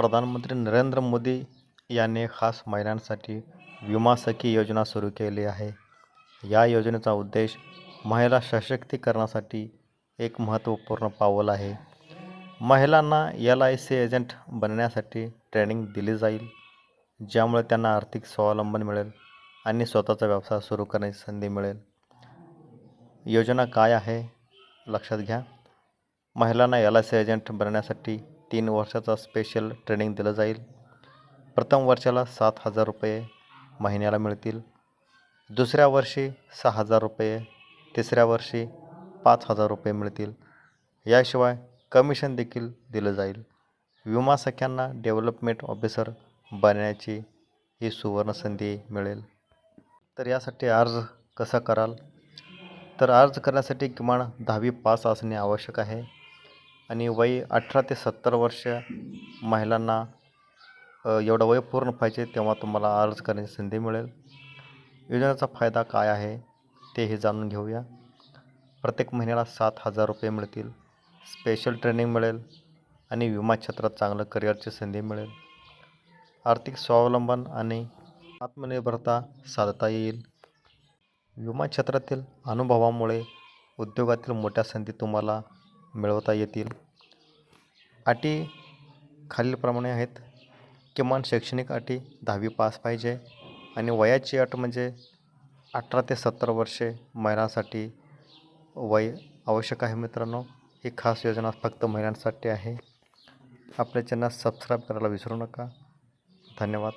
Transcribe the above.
प्रधानमंत्री नरेंद्र मोदी यांनी खास महिलांसाठी विमा सखी योजना सुरू केली आहे. या योजनेचा उद्देश महिला सशक्तीकरणासाठी एक महत्त्वपूर्ण पाऊल आहे. महिलांना एल आय सी एजंट बनण्यासाठी ट्रेनिंग दिली जाईल ज्यामुळे त्यांना आर्थिक स्वावलंबन मिळेल आणि स्वतःचा व्यवसाय सुरू करण्याची संधी मिळेल. योजना काय आहे? लक्षात घ्या. महिलांना एल आय सी एजंट बनण्यासाठी तीन वर्षाचा स्पेशल ट्रेनिंग दिलं जाईल. प्रथम वर्षाला सात हजार रुपये महिन्याला मिळतील. दुसऱ्या वर्षी सहा हजार रुपये तिसऱ्या वर्षी पाच हजार रुपये मिळतील. याशिवाय कमिशन देखील दिलं जाईल. विमा सख्यांना डेव्हलपमेंट ऑफिसर बनण्याची ही सुवर्ण संधी मिळेल. तर यासाठी अर्ज कसा कराल? तर अर्ज करण्यासाठी किमान दहावी पास असणे आवश्यक आहे. आणि वय अठरा ते सत्तर वर्ष महिलांना एवढं वय पूर्ण पाहिजे तेव्हा तुम्हाला अर्ज करण्याची संधी मिळेल. योजनेचा फायदा काय आहे ते हे जाणून घेऊया. प्रत्येक महिन्याला सात हजार रुपये मिळतील स्पेशल ट्रेनिंग मिळेल आणि विमा क्षेत्रात चांगलं करिअरची संधी मिळेल. आर्थिक स्वावलंबन आणि आत्मनिर्भरता साधता येईल. विमा क्षेत्रातील अनुभवामुळे उद्योगातील मोठ्या संधी तुम्हाला मिळवता येतील. अटी खालीलप्रमाणे आहेत. किमान शैक्षणिक अटी दहावी पास पाहिजे आणि वयाची अट म्हणजे अठरा ते सत्तर वर्षे महिलांसाठी वय आवश्यक आहे मित्रांनो. ही खास योजना फक्त महिलांसाठी आहे. आपल्या चॅनल सबस्क्राईब करायला विसरू नका. धन्यवाद.